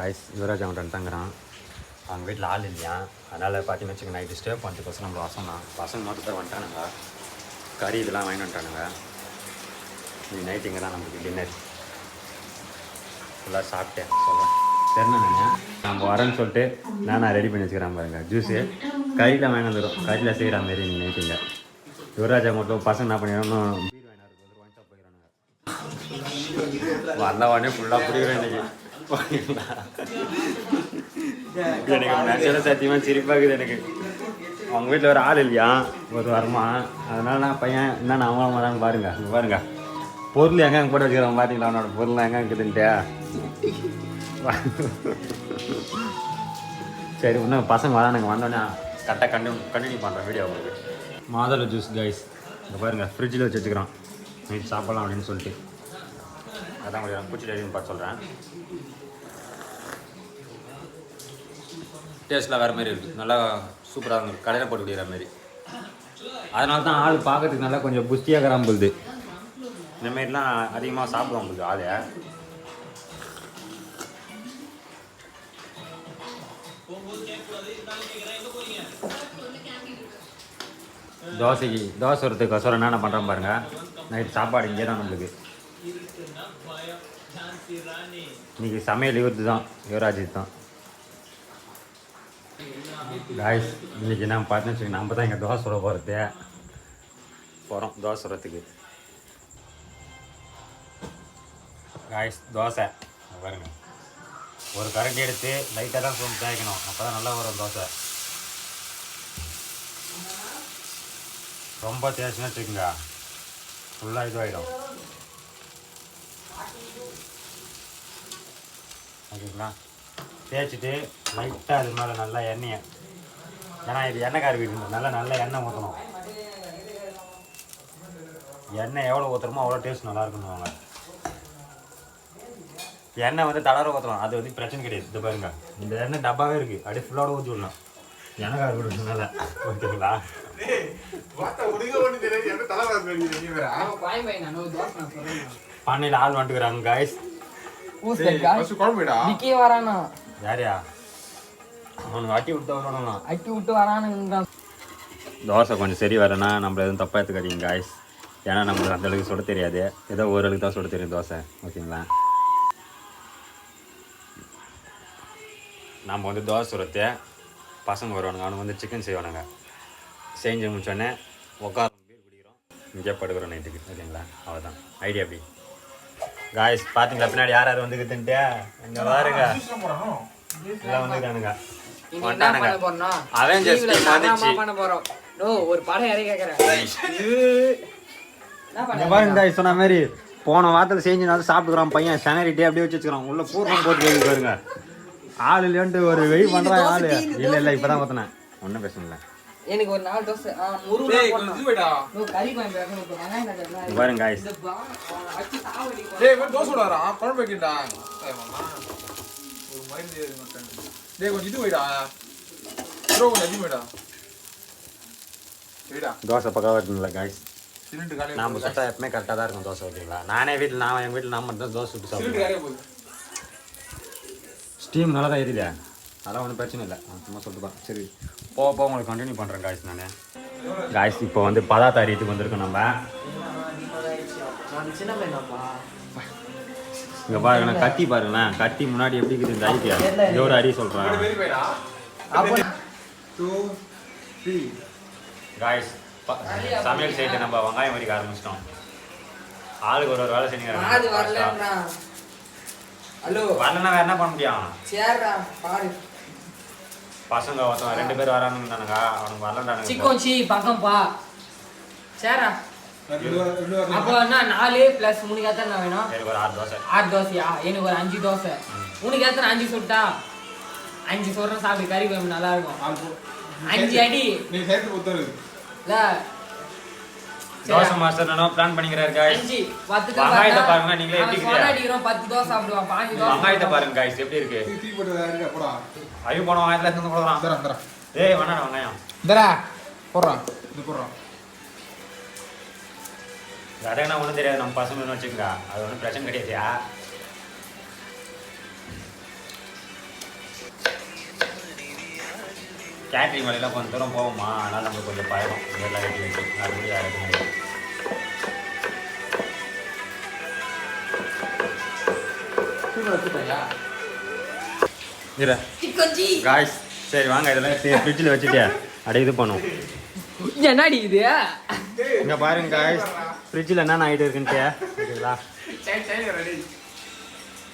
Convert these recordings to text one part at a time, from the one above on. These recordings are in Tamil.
காய்ஸ் யுவராஜ் அவன்கிட்ட தங்குறான். அவங்க வீட்டில் ஆள் இல்லையா? அதனால் பார்த்தீங்கன்னு வச்சுக்க நைட் ஸ்டே பண்ணுறதுக்கோசம் நம்ம வசம் தான். பசங்க மட்டும் தான் வந்துட்டானுங்க. கறி இதெல்லாம் வாங்கிட்டு வந்துட்டானுங்க. நீ நைட் இங்கே தான் நம்மளுக்கு டின்னர் ஃபுல்லாக சாப்பிட்டேன். சொல்கிறேன் தெரிஞ்சேண்ணே நம்ம வரேன்னு சொல்லிட்டு நான் ரெடி பண்ணி வச்சுக்கிறேன் பாருங்க. ஜூஸு கறியில் வாங்கி வந்துடும் கறியில் செய்கிற மாரி நீ நைட்டுங்க யுவராஜா மட்டும் பசங்க என்ன பண்ணிடணும் பீர் வாங்கிட்டு போயிடறானுங்க. வந்த உடனே ஃபுல்லாக புரியுறேன் இன்னைக்கு எனக்கு நினச்சத சத்தியமாக சிரிப்பாகுது எனக்கு. அவங்க வீட்டில் ஒரு ஆள் இல்லையா? ஒரு வரமா. அதனால நான் பையன் என்ன நான் அவன் தான் பாருங்க. இங்க பாருங்க. பொருள் எங்கே போட்டு வச்சுக்கிறோம் பார்த்தீங்களா அவனோட பொருள் எங்கே இருக்குதுன்ட்டு? சரி இன்னும் பசங்க வரானுங்க. வந்தோடனே கரெக்டாக கண்டினியூ கண்டினியூ பண்ணுறேன் வீடியோ உங்களுக்கு. மாதுளை ஜூஸ் கைஸ் இங்கே பாருங்க ஃப்ரிட்ஜில் வச்சு வச்சுக்கிறோம் நைட் சாப்பிடலாம் அப்படின்னு சொல்லிட்டு. அதான் நான் பூச்சி ரெடின்னு பார்த்து சொல்கிறேன் டேஸ்ட்லாம் வேறு மாதிரி இருக்குது நல்லா சூப்பராக இருந்தது கடையில் போட்டு குடிக்கிற மாதிரி. அதனால தான் ஆள் பார்க்கறதுக்கு நல்லா கொஞ்சம் புஸ்தியாக கிராம்புது இந்த மாதிரிலாம் அதிகமாக சாப்பிடுவோம் உங்களுக்கு ஆளை. தோசைக்கு தோசை வரதுக்கு கசரம் என்னென்ன பண்ணுறோம் பாருங்க. நைட் சாப்பாடு இங்கே தான் நம்மளுக்கு. இன்னைக்கு சமையல் இவர்து தான் யுவராஜ் தான். காய்ஸ் இன்றைக்கி நான் பார்த்தேன்னு வச்சுக்கோங்க நம்ம தான் இங்கே தோசை சுட போகிறது போகிறோம் தோசை சுடுறதுக்கு. காய்ஸ் தோசை. பாருங்க. ஒரு கரண்டி எடுத்து லைட்டாக தான் சும் தேய்க்கணும். அப்போ தான் நல்லா வரும் தோசை. ரொம்ப தேய்ச்சுன்னு வச்சுக்கோங்க. ஃபுல்லாக இதுவாகிடும் ஓகேங்களா? தேய்ச்சிட்டு லைட்டாக அது மேலே நல்லா எண்ணெயை ஏன்னா இது எண்ணெய் காரி வீடு நல்லா நல்லா எண்ணெய் ஊற்றணும் எண்ணெய் எவ்வளோ ஊற்றுறமோ அவ்வளோ டேஸ்ட் நல்லா இருக்குன்னுவாங்க எண்ணெய் வந்து தளர ஊற்றணும் அது வந்து பிரச்சனை கிடையாது. இது பாருங்க. இந்த எண்ணெய் டப்பாவே இருக்குது அப்படியே ஃபுல்லோட ஊற்றி விடணும். எண்ணெய் காரி விடுறதுனால ஓகேங்களா? பண்ணையில் ஆள் வந்துக்கிறாங்க காய்ஸ் வரானா? யாரையா அவனுக்கு அட்டி விட்டு வரணும் அட்டி விட்டு வரானுங்க தோசை கொஞ்சம் சரி வரேன்னா நம்மள எதுவும் தப்பாக எடுத்துக்காதீங்க காய்ஸ் ஏன்னா நம்மளுக்கு அந்த அளவுக்கு சுட தெரியாது ஏதோ ஓரளவுக்கு தான் சுட தெரியும் தோசை ஓகேங்களா நம்ம வந்து தோசை சுரத்தை பசங்க வருவானுங்க அவனுக்கு வந்து சிக்கன் செய்வானுங்க செஞ்சு முடிச்சோடனே உட்காரோம் பீர் குடிக்கிறோம் இங்கே படுக்கிறோம் நைட்டுக்கு ஓகேங்களா அவ்வளோதான் ஐடியா அப்படி காய்ஸ் பார்த்தீங்களா பின்னாடி யார் யார் வந்துக்குதுன்ட்டு இங்கே பாருங்க எல்லாம் வந்துக்கிறானுங்க சொன்ன மாதிரி போன வாரத்தில் செஞ்சு நான் சாப்பிட்டுக்கிறான் பையன். செனரிட்டே அப்படியே வச்சு வச்சுக்கிறான். உள்ள பூர்ணம் போட்டு வைக்க பாருங்க. ஆள் இல்லைன்ட்டு ஒரு வெயிட் பண்றான் ஆளு. இல்ல இல்ல இப்பதான் பார்த்தேன் ஒன்றும் பேசல எனக்கு ஒரு நாலு தோசை. பாருங்க இவன் தோசை விடாரா குழம்பு வைக்கிட்டா ஒரு மைண்ட் டேய் கொஞ்சம் இது வைடா ப்ரோ கொஞ்சம் அதிகம் வைடா சரிடா தோசை பக்கம் இருக்குங்களா காய்ஸ் சிலிண்டர் காலையில் நாம சுட்டா எப்பவுமே கரெக்டாக தான் இருக்கும் தோசை ஓகேங்களா நானே வீட்டில் நான் என் வீட்டில் நான் மட்டும் தான் தோசை சுட்டு சாப்பிடுவேன் ஸ்டீம் நல்லா தான் எரியல அதெல்லாம் ஒன்றும் பிரச்சனை இல்லை சும்மா சொல்லிட்டுப்பேன் சரி போக போக உங்களுக்கு கண்டினியூ பண்ணுறேன் காய்ஸ் நான் காய்ஸ் இப்போ வந்து பதார்த்த அரியத்துக்கு வந்திருக்கோம் நம்ம சின்ன பையனாப்பா இங்கே பாருங்களேன் கத்தி பாருங்களேன். கத்தி முன்னாடி எப்படி இருக்குது இந்த ஐடியா? இது ஒரு அரி சொல்கிறேன் காய்ஸ் சமையல் செய்து நம்ம வெங்காயம் வரிக்க ஆரம்பிச்சிட்டோம். ஆளுக்கு ஒரு ஒரு வேலை வரலன்றான் ஹலோ. வரலன்னா வேற என்ன பண்ண முடியும்? சேர்றா பாரு. பசங்க ஒருத்தன் ரெண்டு பேர் வரானுங்க தானுங்க அவனுக்கு வரலன்றானுங்க சிக்கன் சி பக்கம் பா. சேர்றா. அப்போ என்ன நாலு ப்ளஸ் மூணு எத்தனை வேணும்? எனக்கு ஒரு ஆறு தோசை. ஆறு தோசையா? எனக்கு ஒரு அஞ்சு தோசை. உனக்கு எத்தனை அஞ்சு சுட்டா? அஞ்சு சொல்றேன் சாப்பிடு கறி குழம்பு நல்லா இருக்கும் அஞ்சு அடி. நீ சேர்த்து இல்ல. தோசை மாஸ்டர் நானும் பிளான் பண்ணிக்கிறாரு காய்ஸ் அஞ்சு. பத்து வெங்காயத்தை பாருங்க, நீங்களே எப்படி சோடா அடிக்கிறோம் பத்து தோசை சாப்பிடுவான் பாஞ்சு தோசை வெங்காயத்தை பாருங்க எப்படி இருக்கு? தீ தீ போட்டு வேறு போடா. ஐயோ போன வெங்காயத்துல இருந்து கொடுக்குறான் இந்தரா இந்தரா ஏய் வேணாம் வெங்காயம் போடுறான் இது போடுறான் விதைனா ஒன்றும் தெரியாது. நம்ம பசங்கன்னு வச்சுக்கோங்க. அது ஒன்றும் பிரச்சனை கிடையாதுயா கேட்ரிங் வேலையெல்லாம் கொஞ்சம் தூரம் போவோமா? அதனால் நம்மளுக்கு கொஞ்சம் பயம். இதெல்லாம் கட்டி வச்சு. மறுபடியும் யாருக்கும் முடியாது காய்ஸ் சரி வாங்க. இதெல்லாம் ஃப்ரிட்ஜில் வச்சுட்டேன் அப்படியே இது பண்ணுவோம் என்னடி இது? இங்கே பாருங்க காய்ஸ் ஃப்ரிட்ஜில் என்னென்ன ஆகிட்டு இருக்குன்ட்டு? ஓகேங்களா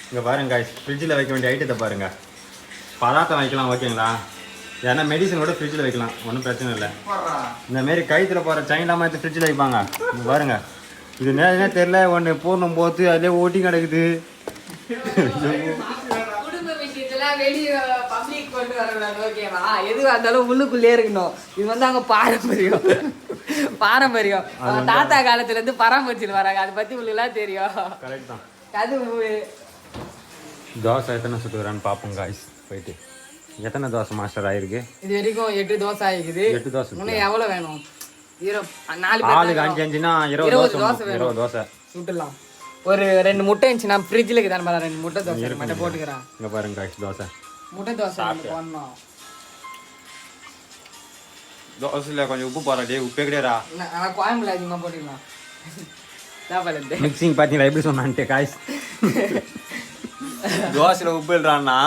இங்கே பாருங்க ஃப்ரிட்ஜில் வைக்க வேண்டிய ஐட்டத்தை பாருங்க. பதார்த்தம் வைக்கலாம் ஓகேங்களா? ஏன்னா மெடிசன் கூட ஃப்ரிட்ஜில் வைக்கலாம். ஒன்றும் பிரச்சனை இல்லை. இந்த மாரி கயிற்றுல போகிற செயின்லாம் எடுத்து ஃப்ரிட்ஜில் வைப்பாங்க. இங்க பாருங்க. இது நேரமே தெரில ஒன்று பூர்ணம் போத்து அதிலே ஓட்டி கிடக்குது. வெளிய பப்ளிக் கொண்டு வரக்கூடாது ஓகேவா? எதுவா இருந்தாலும் உள்ளுக்குள்ளே இருக்கணும். இது வந்து அங்க பாரம்பரியம். பாரம்பரியம். தாத்தா காலத்துல இருந்து பராமரிச்சுட்டு வராங்க. அதை பத்தி உங்களுக்கு எல்லாம் தெரியும். கரெக்ட் தான். அது தோசை எத்தனை சுட்டுக்கிறான்னு பார்ப்போம் காய்ஸ் போயிட்டு. எத்தனை தோசை மாஸ்டர் ஆயிருக்கு? இது வரைக்கும் எட்டு தோசை ஆகிக்குது. எட்டு தோசை இன்னும் எவ்வளவு வேணும்? நாலு அஞ்சு அஞ்சுனா இருபது தோசை. இருபது தோசை. சுட்டுலாம் ஒரு ரெண்டு முட்டை இருந்துச்சு நான் ஃப்ரிட்ஜில் பாரு ரெண்டு முட்டை தோசை மட்டும் போட்டுக்கிறேன். இங்கே பாருங்க தோசை. முட்டை தோசை போடணும். தோசையில் கொஞ்சம் உப்பு போடுறா உப்பே கிடையாதா நான் கோயம்புல அதிகமாக போட்டுக்கலாம் மிக்சிங் பார்த்தீங்களா எப்படி சொன்னான்ட்டு காய்ஸ் தோசையில் உப்பு இல்லைடான்னா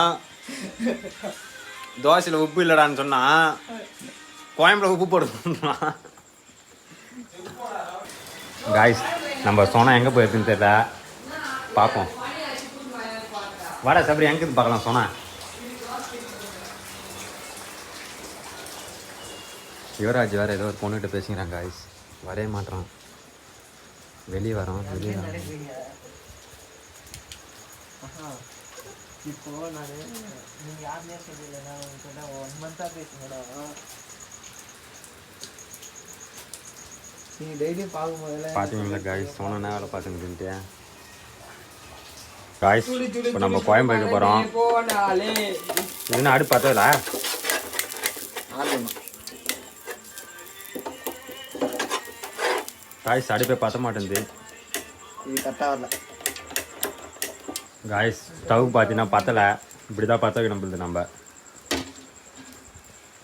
தோசையில் உப்பு இல்லைடான்னு சொன்னா கோயம்புல உப்பு போடுறான் காய்ஸ் நம்ம சோனா எங்கே போயிருக்குன்னு தெரியல பார்ப்போம் வாடா சபரி எங்கே இருந்து பார்க்கலாம் சோனா யுவராஜ் வேறு ஏதோ ஒரு பொண்ணுகிட்ட பேசிக்கிறான் காய்ஸ் வரவே மாட்றான். வெளியே வரோம் வெளியே வரோம் இப்போ நான் நீங்க யாருமே சொல்லல நான் உங்ககிட்ட ஒன் மந்தா பேசுங்கடா நீங்க டெய்லி பார்க்கும்போதுல பார்த்தீங்களா காய்ஸ் சோனா என்ன வேலை பார்த்துக்கிட்டு காய்ஸ் இப்போ நம்ம கோயம்பேடுக்கு போகிறோம் என்ன அடுப்பு பார்த்ததில்ல காய்ஸ் அடுப்பே பத்த மாட்டேங்குது இது கரெக்டாக வரல. காய்ஸ் ஸ்டவ் பார்த்தீங்கன்னா பத்தலை. இப்படி தான் பற்ற வைக்கணும் நம்ம.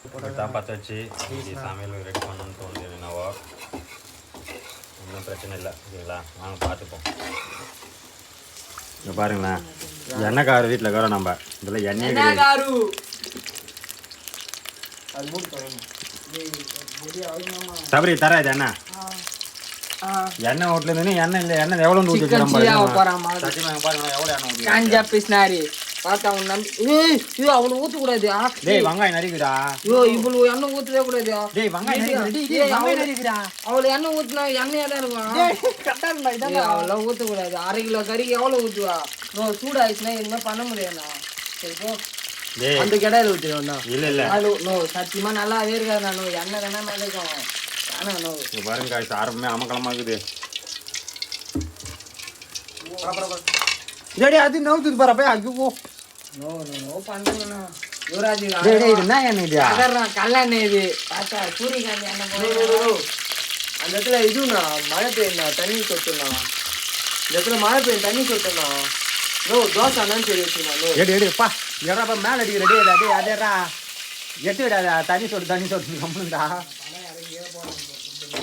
இப்படி தான் பற்ற வச்சு இது சமையல் ரெடி பண்ணணும்னு தோணுது என்னவோ. ஒன்றும் பிரச்சனை இல்லை. ஓகேங்களா வாங்க பார்த்துப்போம். இங்கே பாருங்களேன். எண்ணெய் கார வீட்டில் இருக்கிறோம் நம்ம. இதில் எண்ணெயே என்ன காரு சபரி தர இது எண்ணெய் எண்ணெய் ஓட்டுல எண்ணெய் இல்லை எண்ணெய் எவ்வளோ ஊற்றி சத்தியமாக பாருங்க எவ்வளோ எண்ணெய் காஞ்சா பிஸ்னாரி பார்த்தா அவன் நம்பி ஐயோ அவனை ஊற்றக்கூடாது டேய் வெங்காயம் நரிக்குடா ஐயோ இவ்வளவு எண்ணெய் ஊற்றவே கூடாது. டேய் வெங்காயம் வெங்காயம் அவளு- அவளை எண்ணெய் ஊற்றினா எண்ணெயாக தான் இருக்கும். கரெக்டாக இருந்தா இதான் அவளெல்லாம் ஊற்றக்கூடாது அரை கிலோ கறிக்கு எவ்வளோ ஊற்றுவா நோ சூடாயிடுச்சுன்னா எதுவுமே பண்ண முடியாதுண்ணா. சரி போ. அந்த கடையில் ஊற்றிடுவோம்ண்ணா இல்லை இல்லை. நோ சத்தியமா நல்லாவே இருக்காது நான் எண்ணெய் தானே ஆனா நோ இங்க பாருங்க காய்ஸ் ஆரம்பமே அமக்கலமா இருக்குது டேய் அது நவுத்துக்கு பாரு போய் ஐயோ நோ நோ நோ பண்ணுங்கண்ணா யுவராஜ் இது என்ன எண்ணெய் இது? அதான் கல்லெண்ணெய் இது. பார்த்தா சூரியகாந்தி எண்ணெய் அந்த இடத்துல இதுண்ணா மழை பெய்யுண்ணா தண்ணி சொட்டுண்ணா. இந்த இடத்துல மழை பெய்யும் தண்ணி சொட்டுண்ணா. நோ தோசை அண்ணான்னு சொல்லி வச்சுண்ணா நோ எடு எடு பா. எடா மேல அடிக்கிற டேய் டேய் அதேடா எட்டு விடாத தண்ணி சொட்டு தண்ணி சொட்டு கம்முண்டா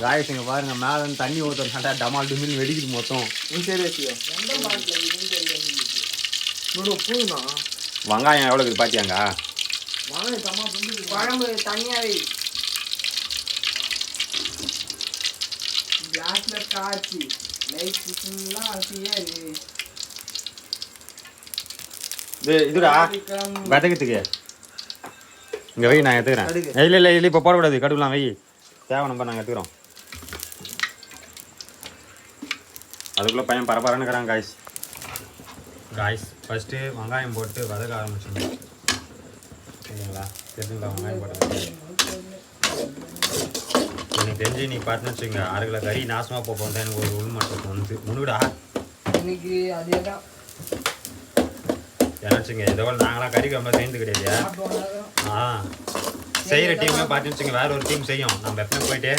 காய்ஸ் இங்க பாருங்க மேல இருந்து தண்ணி ஊத்துறதுனால டமால் டுமில் வெடிக்குது மொத்தம். வெங்காயம் எவ்வளோ இருக்குது பாத்தியாங்க? குழம்பு தனியாவே. கிளாஸ்ல காய்ச்சி. லைட் இது இதுடா வதக்கத்துக்கு இங்க வை நான் எடுத்துக்கிறேன். இல்லை இல்லை இல்லை இப்போ போடக்கூடாது. கடுக்கலாம் வை. தேவை நம்ம நாங்கள் எடுத்துக்கிறோம். அதுக்குள்ளே பையன் பரபரன்னு இருக்கிறான் காய்ஸ் காய்ஸ் ஃபஸ்ட்டு வெங்காயம் போட்டு வதக்க ஆரம்பிச்சிடணும். சரிங்களா? தெரிஞ்சுங்களா? வெங்காயம் போட்டு எனக்கு தெரிஞ்சு நீ பார்த்துன்னு வச்சுங்க அரை கிலோ கறி நாசமாக போப்போம் எனக்கு ஒரு உள் மட்டும் வந்து முன்னுடா இன்னைக்கு அதே தான் ஏன்னா வச்சுங்க இதோ நாங்களாம் கறி குழம்பு சேர்ந்து கிடையாது ஆ. செய்கிற டீமே பார்த்து வச்சுங்க வேற ஒரு டீம் செய்யும். நம்ம எப்பவுமே போயிட்டு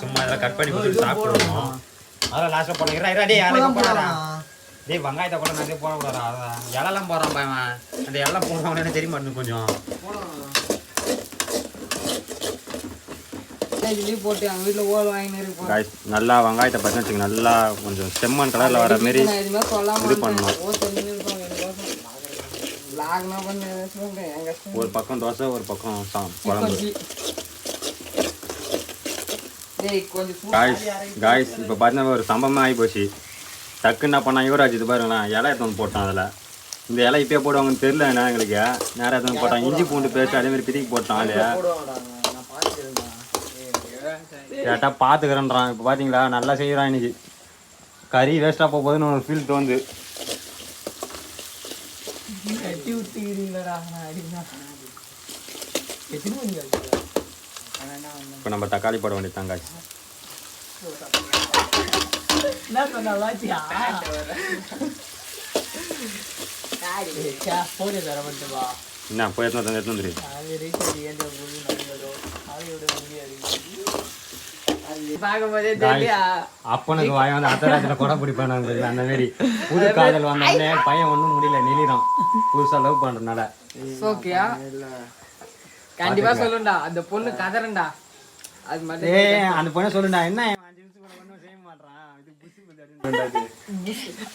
சும்மா இதெல்லாம் கட் பண்ணி கொடுத்துட்டு சாப்பிடுவோம் அதெல்லாம் லாஸ்ட்டாக போடுங்க இரா யாரையும் போடாதா டேய் வெங்காயத்தை கூட நிறைய போடக்கூடாதா அதான் இலெல்லாம் போடுறான் பையன் அந்த இலை போடுறவனே தெரிய மாட்டேங்குது கொஞ்சம்? நல்லா வெங்காயத்தை பற்றி வச்சுங்க நல்லா கொஞ்சம் செம்மண் கலரில் வர மாரி இது பண்ணணும். ஒரு பக்கம் தோசை ஒரு பக்கம் குழம்பு. கொஞ்சி டேய் கொஞ்சம் சூடு காய்ஸ் காய்ஸ் இப்போ பார்த்தீங்கன்னா ஒரு சம்பவமே ஆகி போச்சு டக்குன்னு என்ன பண்ணா யுவராஜ் இது பாருங்களேன் இலை எடுத்து போட்டான் அதில். இந்த இலை இப்பயே போடுவாங்கன்னு தெரியல என்ன எங்களுக்கு. நேரம் எடுத்து போட்டான். இஞ்சி பூண்டு பேஸ்ட் அதே மாதிரி பிரிக்கி போட்டான் இல்லையா கேட்டால் பார்த்துக்கிறேன்றான். இப்போ பார்த்தீங்களா நல்லா செய்கிறான் இன்னைக்கு. கறி வேஸ்ட்டாக போக போகுதுன்னு ஒரு ஃபீல் தோணுது கட்டி விட்டுக்கிறீங்களா நான் அடினா எத்தனை மணி இப்போ நம்ம தக்காளி போட வேண்டியது காய்ஸ் என்ன போய் எடுத்து வந்து அப்பனுக்கு வாய் வந்து அத்தராஜில் கொடை பிடிப்பானாங்க அந்த மாதிரி புது காதல் வந்தோடனே பையன் ஒன்றும் முடியல நெளிறான் புதுசாக லவ் பண்ணுறதுனால ஓகேயா கண்டிப்பா சொல்லுண்டா. அந்த பொண்ணு கதறண்டா. அது ஏ அந்த பொண்ணை சொல்லுடா என்ன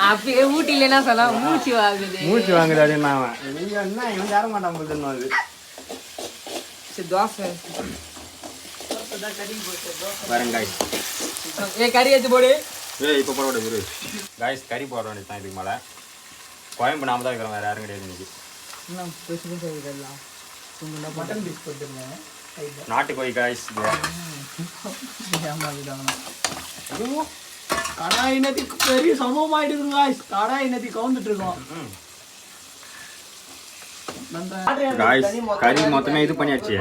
அப்பயே ஊட்டில என்ன சொன்னா மூச்சு வாங்குது. மூச்சு வாங்குது அப்படின்னு அவன். என்ன இவன் தர மாட்டான் போதுன்னு அது? சரி தோசை. வரேன் காய்ஸ் ஏ கறி எடுத்து போடு. ஏய் இப்போ போட விடு காய்ஸ் கறி போட வேண்டியது தான் இதுக்கு மேலே. கோயம்பு நாம தான் இருக்கிறோம் வேறு யாரும் கிடையாது இன்னைக்கு. என்ன புதுசு புதுசு இதெல்லாம் மட்டன் பீஸ் போட்டுருந்தேன் நாட்டு கோழி காய்ஸ் கடாய் நதி பெரிய சமூகம் ஆயிடுதுங்க கடாய் நதி கவுந்துட்டு இருக்கோம். காய்ஸ் கறி மொத்தமே இது பண்ணியாச்சு.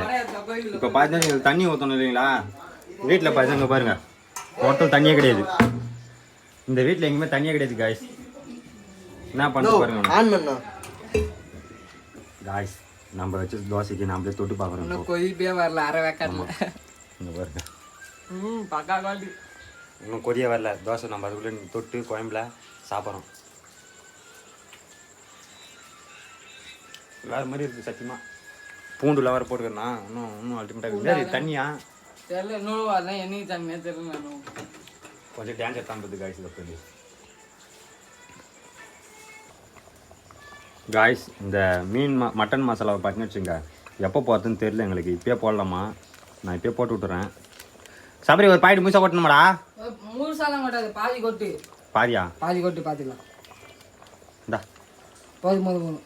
இப்போ பார்த்தீங்கன்னா தண்ணி ஊற்றணும் இல்லைங்களா? வீட்டில் பார்த்தீங்க பாருங்க. டோட்டல் தண்ணியே கிடையாது. இந்த வீட்டில் எங்கேயுமே தண்ணியே கிடையாது காய்ஸ் என்ன பண்ண பாருங்க. காய்ஸ் நம்ம வச்சு தோசைக்கு நம்மளே தொட்டு பார்க்குறோம் இன்னும் கொதிப்பே வரல அரை வேக்காடுல. இங்கே பாருங்க. ம் பக்கா குவாலிட்டி இன்னும் கொதிய வரல. தோசை நம்ம அதுக்குள்ளே தொட்டு கோயம்புல சாப்பிட்றோம். வேறு மாதிரி இருக்குது சத்தியமாக பூண்டுல வேறு போட்டுக்கிறேன்னா இன்னும் இன்னும் அல்டிமேட்டாக இருக்குது தண்ணியா? தெரியல இன்னொரு அதான் என்னைக்கு தண்ணியே தெரியல கொஞ்சம் டேஞ்சர் தான் படுது காய்ஸ் இதை காய்ஸ் இந்த மீன் ம மட்டன் மசாலாவை பார்த்தீங்கன்னு வச்சுங்க எப்போ போகிறதுன்னு தெரியல எங்களுக்கு. இப்பயே போடலாமா? நான் இப்பயே போட்டு விட்டுறேன். சபரி ஒரு பாயிண்ட் முழுசாக போட்டணுமாடா மூணு சாலம் கொட்டாது பாதி கொட்டு. பாரியா பாதி கொட்டு பார்த்துக்கலாம் இந்தா. போதும் போதும் போதும்.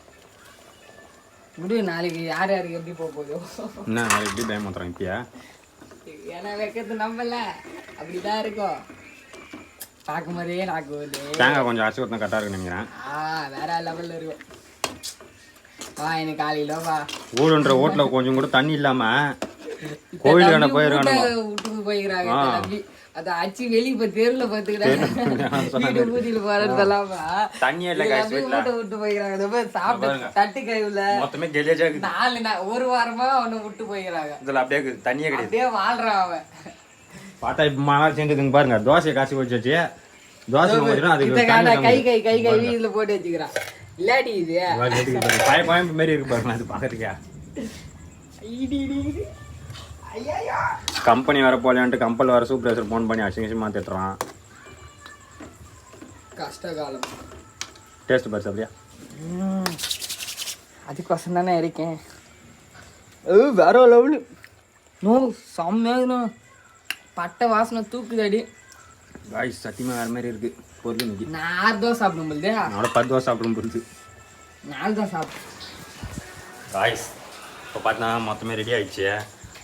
விடு நாளைக்கு யார் யாருக்கு எப்படி போக போதோ என்ன நாளைக்கு எப்படி டைம் மாத்திரம் இப்பயா? ஏன்னா வைக்கிறது நம்பல அப்படிதான் இருக்கும். பார்க்கும் போதே நாக்கு வருது. தேங்காய் கொஞ்சம் அரிசி ஊற்றினா கரெக்டாக இருக்குன்னு நினைக்கிறேன். ஆ வேற லெவல்ல இருக்கும். வா எனக்கு காலையில வா. ஊடுன்ற ஓட்டில் கொஞ்சம் கூட தண்ணி இல்லாமல் கோயிலுக்கு என்ன போயிருக்கானுங்க. விட்டு போயிருக்காங்க அத அச்சு வெளிய போய் தெருல பாத்துக்கிறாங்க வீடு பூதியில போறதெல்லாம் வீட்டை பாரு, சாப்பிட்டு தட்டு கைவுல மொத்தமே நாலு ஒரு வாரமா அவனை விட்டு இதில் அப்படியே தண்ணியே கிடையாது. அப்படியே வாழ்றான் அவன். பார்த்தா இப்போ மழை சேர்ந்துதுங்க பாருங்க. தோசையை காசு வச்சு தோசை ஊற்றினா அதுக்கு கை. கை கை கை இதுல போட்டு வச்சுக்கிறான். இல்லாடி இது. பாய பாயம்பு மாரி இருக்கு பாருங்க அது இடி. கம்பெனி வர போகலான்ட்டு கம்பெனி வர சூப்பர்வைசர் ஃபோன் பண்ணி அசிங்க அசிங்கமாக திட்டுறான். கஷ்ட காலம் டேஸ்ட் பாரு அப்படியா அதுக்கோசம் தானே இருக்கேன். ஏ வேற லெவலு நோ செம்மையாகுதுண்ணா பட்டை வாசனை தூக்குதடி. காய்ஸ் சத்தியமாக வேறு மாதிரி இருக்கு. பொருள் நான் ஆறு தோசை சாப்பிடும் போது என்னோட பத்து தோசை சாப்பிடும் பொருள் நாலு தான் சாப்பிடும் காய்ஸ் இப்போ பார்த்தீங்கன்னா மொத்தமே ரெடி ஆயிடுச்சு.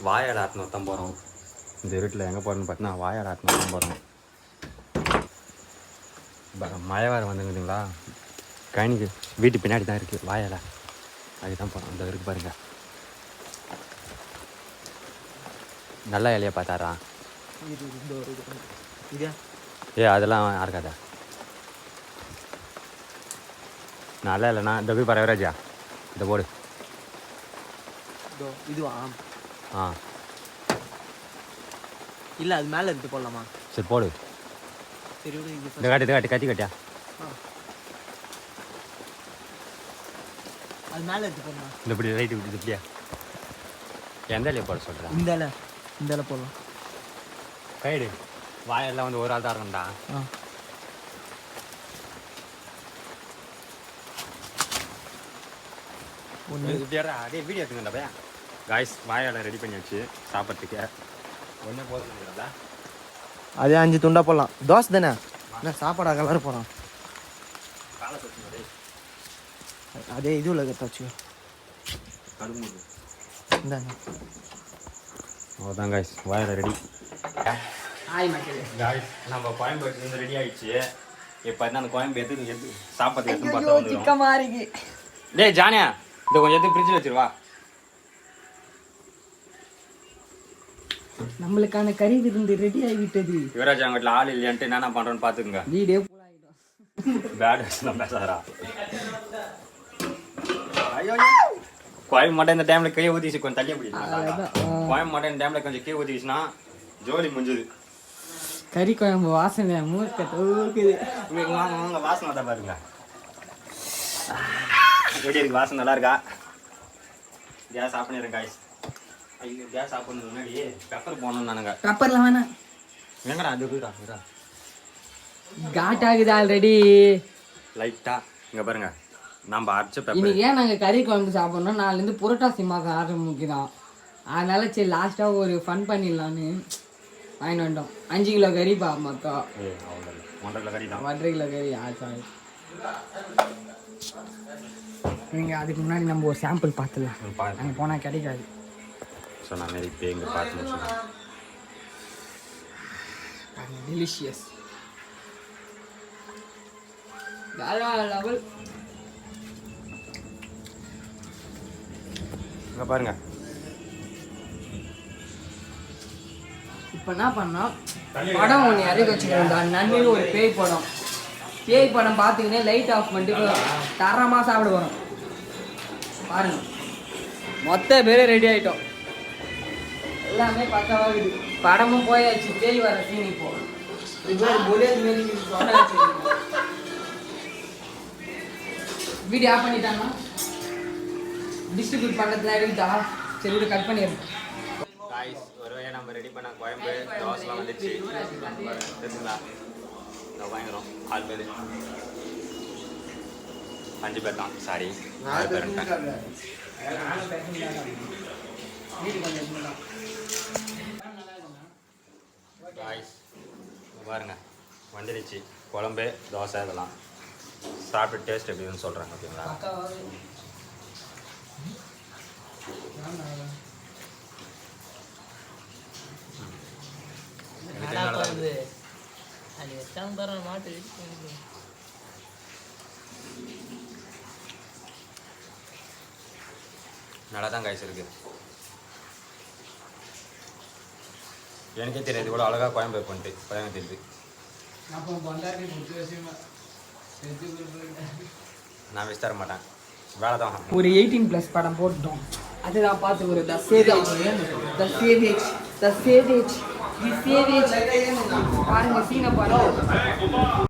வாயால் ஆட்டினு தான் போகிறோம் இந்த இருட்டில் எங்கே போகிறோன்னு பார்த்தீங்கன்னா வாயால் ஆட்டினு தான் போகிறோம் மழை வேறு வந்துங்குதுங்களா? கணிக்கு வீட்டு பின்னாடி தான் இருக்குது வாயால் அதுதான் போகிறோம் அந்த இருக்கு பாருங்க. நல்ல இலையை பார்த்தாரா? இதா ஏ அதெல்லாம் யாருக்காதா நல்லா இல்லைண்ணா இந்த போய் பரவராஜா இந்த போடு. இதோ இதுவா? ஆ. இல்ல அது மேல எடுத்து போடலாமா? சரி போடு. சரி விடு இது இந்த காட்டு இந்த காட்டு கத்தி கட்டியா? அது மேல எடுத்து போடலாம் இந்த இப்படி ரைட்டு விட்டு இப்படியா? எந்த இலையை போட சொல்கிறேன் இந்த இலை இந்த இலை போடலாம். கைடு வாயெல்லாம் வந்து ஒரு ஆள் தான் இருக்கும்டா அதே வீடியோ எடுத்துக்கண்டா பையன். காய்ஸ் வாயால் ரெடி பண்ணியாச்சு. சாப்பிட்றதுக்கு. ஒன்றே போதும் அதே அஞ்சு துண்டா போடலாம். தோசை தானே? என்ன சாப்பாடா கலர் போகிறோம் அதே இது உள்ள கத்தாச்சு இந்தாங்க. அவ்வளோதான் காய்ஸ் வாயில் ரெடி காய்ஸ் நம்ம கோயம்பேடு வந்து ரெடி ஆயிடுச்சு. இப்போ என்ன அந்த கோயம்பு எடுத்து எடுத்து சாப்பாடு எடுத்து பார்த்தா வந்துடும் டேய் ஜானியா இதை கொஞ்சம் எடுத்து ஃப்ரிட்ஜில் வச்சிருவா நம்மளுக்கான கறி விருந்து ரெடி ஆகிவிட்டது. யுவராஜ் அவங்க வீட்டில் ஆள் இல்லையான்ட்டு என்னென்ன பண்ணுறோன்னு பார்த்துக்குங்க வீடே புலாயிடும் பேட் வச்சு பேசாதரா ஐயோ கோயம் மட்டும் இந்த டைமில் கையை ஊற்றிச்சு கொஞ்சம் தள்ளியே பிடிக்கும் கோயம் மட்டும் இந்த டைமில் கொஞ்சம் கீழே ஊற்றிச்சுன்னா ஜோலி முடிஞ்சுது. கறி குழம்பு வாசனை மூக்க தூக்குது உங்களுக்கு வாங்க வாங்க வாசனை தான் பாருங்க. எப்படி இருக்கு வாசனை நல்லா இருக்கா? கேஸ் ஆஃப் பண்ணிடுறேன் காய்ஸ் ஐயோ கேஸ் ஆஃப் பண்ணது முன்னாடி பெப்பர் போகணும் நானுங்க. பெப்பர்ல வேணாம். எங்கடா அது காட் ஆகுது ஆல்ரெடி லைட்டா இங்க பாருங்க. நம்ம அரைச்ச பெப்பர் இன்னைக்கு ஏன் நாங்கள் கறி குழம்பு சாப்பிட்றோம் நாலுலேருந்து புரோட்டா மாதம் ஆரம்பிக்குதான் அதனால சரி லாஸ்ட்டாக ஒரு ஃபன் பண்ணிடலான்னு வாங்கிட்டு வந்துட்டோம் அஞ்சு கிலோ கறி பா மொத்தம் ஒன்றரை கிலோ கறி தான் ஒன்றரை கிலோ கறி ஆ சாரி நீங்கள் அதுக்கு முன்னாடி நம்ம ஒரு சாம்பிள் பார்த்துடலாம். அங்கே போனால் கிடைக்காது. சொன்ன மாதிரி இப்போ இங்கே பார்த்து முடிச்சுக்கலாம் டெலிஷியஸ் லெவல் இங்கே பாருங்க. இப்போ என்ன பண்ணோம் படம் ஒன்று இறக்கி வச்சுக்கிறோம் நன்மையில் ஒரு பேய் படம். பேய் படம் பார்த்துக்கினே லைட் ஆஃப் பண்ணிட்டு தரமாக சாப்பிட போகிறோம் பாருங்க. மொத்த பேரே ரெடி ஆயிட்டோம். எல்லாமே பக்காவாகுது படமும் போயாச்சு பேய் வர சீன் இப்போ. வீடியோ ஆஃப் பண்ணிட்டாங்க டிஸ்ட்ரிபியூட் பண்ணுறதுலாம் இருக்குதா? சரி விடு கட் பண்ணிடுறேன் ஒரு வகையாக நம்ம ரெடி பண்ண கோயம்பு தோசைலாம் வந்துச்சு. தெரிஞ்சுங்களா வாங்கிக்கிறோம் ஆறு பேர். அஞ்சு பேர் தான். சாரி ஆறு பேர் காய்ஸ் பாருங்க. வந்துடுச்சு குழம்பு தோசை இதெல்லாம். சாப்பிட்டு டேஸ்ட் எப்படின்னு சொல்கிறேன் ஓகேங்களா? மாட்டு நல்லா தான் காய்ச்சி இருக்கு. எனக்கே தெரியாது இவ்வளோ அழகாக கோயம்பேடு பண்ணிட்டு இப்போதான் தெரியுது. நான் வச்சு தர மாட்டேன். வேலை தான். ஒரு எயிட்டீன் ப்ளஸ் படம் போட்டோம். அதுதான் பார்த்து ஒரு the savage the savage the savage the savage பாருங்க சீனை பாருங்க